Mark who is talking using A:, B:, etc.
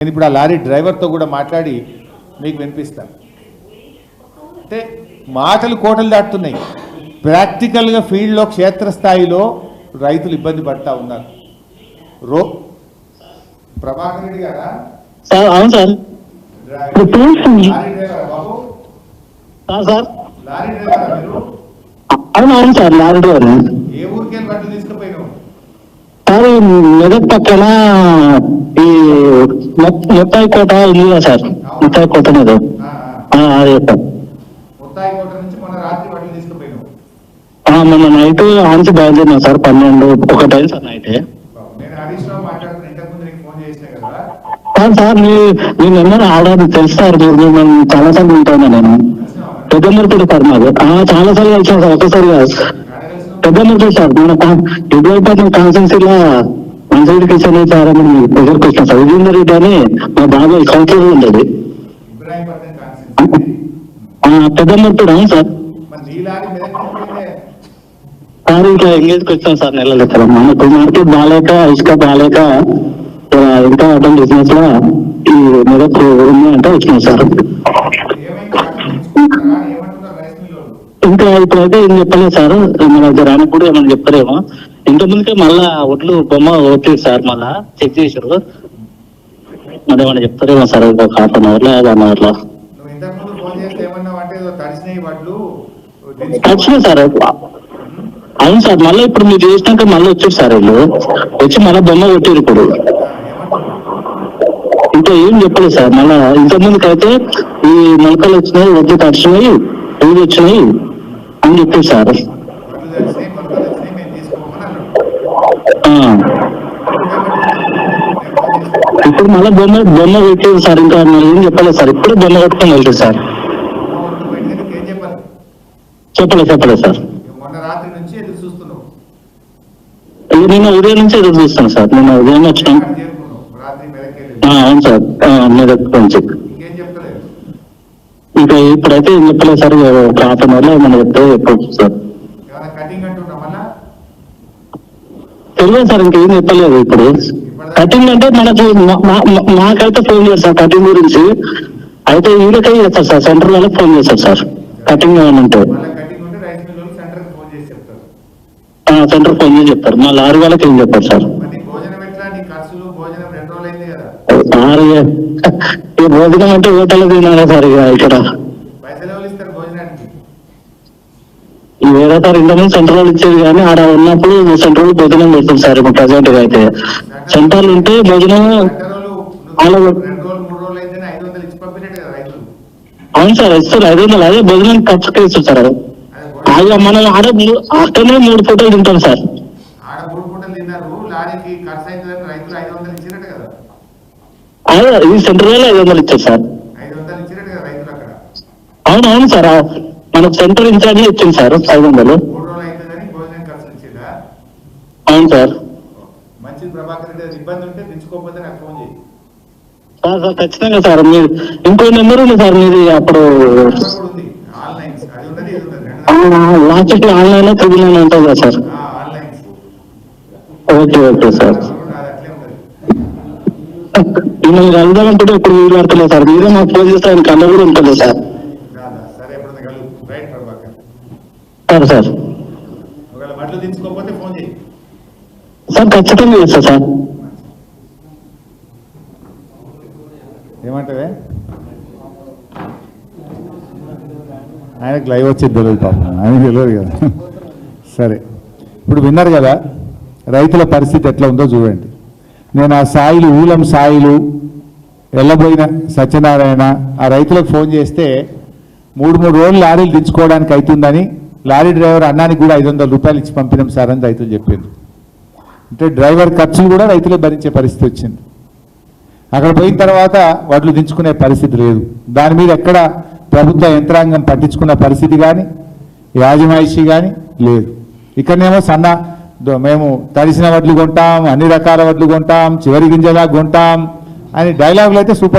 A: నేను ఇప్పుడు ఆ లారీ డ్రైవర్తో కూడా మాట్లాడి మీకు వినిపిస్తాను అంటే మాటలు కోటలు దాటుతున్నాయి. ప్రాక్టికల్గా ఫీల్డ్లో క్షేత్రస్థాయిలో రైతులు ఇబ్బంది పడతా ఉన్నారు. రో ప్రభాకర్ రెడ్డి గారా?
B: సార్ అవును సార్.
A: లారీ డ్రైవరా బాబు?
B: Sir sir.
A: లారీ డ్రైవరా మీరు?
B: అవును అవును సార్ లారీ డ్రైవర్.
A: ఏ ఊరికి వెళ్ళి బట్టలు తీసుకుపోయినావు?
B: సార్ ఈ మెదక్ పక్కన మొత్తాయి కోట కదా సార్. మొత్తాయి కోట.
A: ఆ,
B: అదే సార్.
A: మొన్న
B: నైట్ ఆన్సి బయలుదేరినా సార్ పన్నెండు ఒకటైంది సార్ నైట్. సార్ సార్ మీ మీ నెంబర్ ఆర్డర్ తెలుసు సార్ మీరు మిమ్మల్ని చాలా సార్లు ఉంటాను నేను. పెద్ద మురుకుడు సార్ మాది. ఆ, చాలా సార్లు కలిసాను సార్ ఒకసారి కాదు పెద్ద మురుకుడు సార్ మన ఇబ్బంది కాన్సెన్సీలో మంచి కిచెన్ సార్ అని మీ దగ్గరికి వచ్చాను సార్ విజేందర్ రెడ్డి అని మా బాబాయ్ కౌన్సిలర్ ఉండేది.
A: ఇబ్రాహీంపట్నం కాన్స్టిట్యూన్సీ
B: ఆ, పెద్ద మురుకుడు అవును సార్. సార్ ఇంకా ఎంగేజ్కి వచ్చాం సార్ నెలలు సార్ మనకు మార్కెట్ బాగాలేక ఇసుక బాగాలేక ఆ, ఇంకా అటెండ్ బిజినెస్లో ఈ మెదక్ ఉంది అంటే వచ్చినాం సార్. ఇంకా ఇప్పుడైతే ఏం చెప్పలేదు సార్. మన రానికి కూడా ఏమైనా చెప్తారేమో ఇంత ముందుకే మళ్ళా ఒట్లు బొమ్మ ఓట్లేదు సార్ మళ్ళా చెక్ చేసారు మరి ఏమైనా చెప్తారేమో సార్ ఒక హాఫ్ అన్ అవర్లో వన్
A: అవర్లో
B: వచ్చినాయి సార్. అవును సార్ మళ్ళీ ఇప్పుడు మీరు చేసినాక మళ్ళీ వచ్చారు సార్ వీళ్ళు వచ్చి మళ్ళీ బొమ్మ కొట్టారు ఇప్పుడు. ఇంకా ఏం చెప్పలేదు సార్. మళ్ళా ఇంత ముందుకు అయితే ఈ మొలకలు వచ్చినాయి వడ్లు తడిచినాయి ఇవి వచ్చినాయి అని చెప్పారు సార్. ఇప్పుడు మళ్ళీ బొమ్మ బొమ్మ పెట్టేది సార్ ఇంకా ఏం చెప్పలేదు సార్. ఇప్పుడు బొమ్మ కొట్టుకొని వెళ్తుంది సార్. చెప్పలేదు చెప్పలేదు సార్. నిన్న ఉదయం నుంచి ఎదురు చూస్తాను సార్. నిన్న ఉదయం వచ్చినాం. అవును సార్. ఆ, మీ దగ్గర నుంచి
A: ఇంకేం
B: ఇప్పుడైతే ఏం చెప్పలేదు సార్ ఒక హాఫ్ అన్ అవర్లో ఏమైనా చెప్తే చెప్పవచ్చు సార్ తెలియదు సార్ ఇంకేం చెప్పలేదు ఇప్పుడు. కటింగ్ అంటే మనకి మాకైతే ఫోన్ చేస్తారు కటింగ్ గురించి. అయితే వీళ్ళకే చేస్తారు సార్ సెంటర్ వాళ్ళకి ఫోన్ చేస్తారు సార్. కటింగ్ ఏమైనా ఉంటే
A: మళ్ళీ కటింగ్ ఉంటే రైస్ మిల్ సెంటర్కి ఫోన్ చేసి చెప్తారు.
B: సెంటర్ ఫోన్ చేసి చెప్తారు. మా లారీ వాళ్ళకి ఏం చెప్పారు సార్? ఈ భోజనం అంటే హోటల్ తినాలా సార్ ఇక ఇక్కడ. ఈ వేరే సార్ ఇంతకుముందు సెంట్రల్ వాళ్ళు ఇచ్చేది కానీ ఆడ ఉన్నప్పుడు సెంట్రల్ భోజనం పెడుతుంది సార్ ఇప్పుడు ప్రజెంట్గా అయితే. సెంట్రల్ ఉంటే భోజనం అవును సార్ ఇస్తారు. ఐదు వందలు. అదే భోజనం ఖర్చుకే ఇస్తారు సార్
A: అది. భోజనం
B: మనం ఆడ అక్కడనే మూడు ఫోటోలు తింటాం సార్.
A: ఆడ మూడు ఫోటోలు తిన్నారు. లారీకి ఖర్చు అవుతుందని రైతులు ఐదు వందలు ఇచ్చినట్టు కదా.
B: ఈ సెంటర్ వాళ్ళు ఐదు వందలు ఇచ్చారు సార్. అవును అవును సార్ మనకు సెంటర్ ఇన్ఛార్జ్ ఇచ్చింది సార్ ఐదు వందలు. అవును సార్.
A: మంచిది ప్రభాకర్ రెడ్డి ఏదైనా ఇబ్బంది ఉంటే తెచ్చుకోకపోతే నాకు ఫోన్ చేయి.
B: సార్ సార్ ఖచ్చితంగా సార్ మీరు ఇంకో నెంబర్ ఉంది సార్ మీది అప్పుడు.
A: ఇది
B: లాస్ట్ ఆన్లైన్లో త్రిబుల్ నైన్ ఉంటుంది కదా సార్. Okay okay sir. మిమ్మల్ని కలుద్దామంటే ఇప్పుడు వీలు పడతలేదు సార్? మీరే మాకు ఫోన్ చేస్తే ఆయన కళ్ళ కూడా ఉంటుంది సార్.
A: సరే
B: సార్. సార్ ఖచ్చితంగా చేస్తా సార్.
A: ఏమంటావే ఆయనకు లైవ్ వచ్చేది తెలియదు పాపం. ఆయనకు తెలియదు కదా. సరే. ఇప్పుడు విన్నారు కదా? రైతుల పరిస్థితి ఎట్లా ఉందో చూడండి. నేను ఆ సాయిలు ఊలం సాయిలు వెళ్ళబోయిన సత్యనారాయణ ఆ రైతులకు ఫోన్ చేస్తే మూడు మూడు రోజులు లారీలు దించుకోవడానికి అవుతుందని లారీ డ్రైవర్ అన్నానికి కూడా ఐదు వందల రూపాయలు ఇచ్చి పంపినాం సార్ అని రైతులు చెప్పింది అంటే డ్రైవర్ ఖర్చులు కూడా రైతులే భరించే పరిస్థితి వచ్చింది. అక్కడ పోయిన తర్వాత వడ్లు దించుకునే పరిస్థితి లేదు. దాని మీద ఎక్కడ ప్రభుత్వ యంత్రాంగం పట్టించుకున్న పరిస్థితి కానీ యాజమాయిషి కానీ లేదు. ఇక్కడనేమో సన్న మేము తడిసిన వడ్లు కొంటాం అన్ని రకాల వడ్లు కొంటాం చివరి గింజలా కొంటాం అని డైలాగులు అయితే సూపర్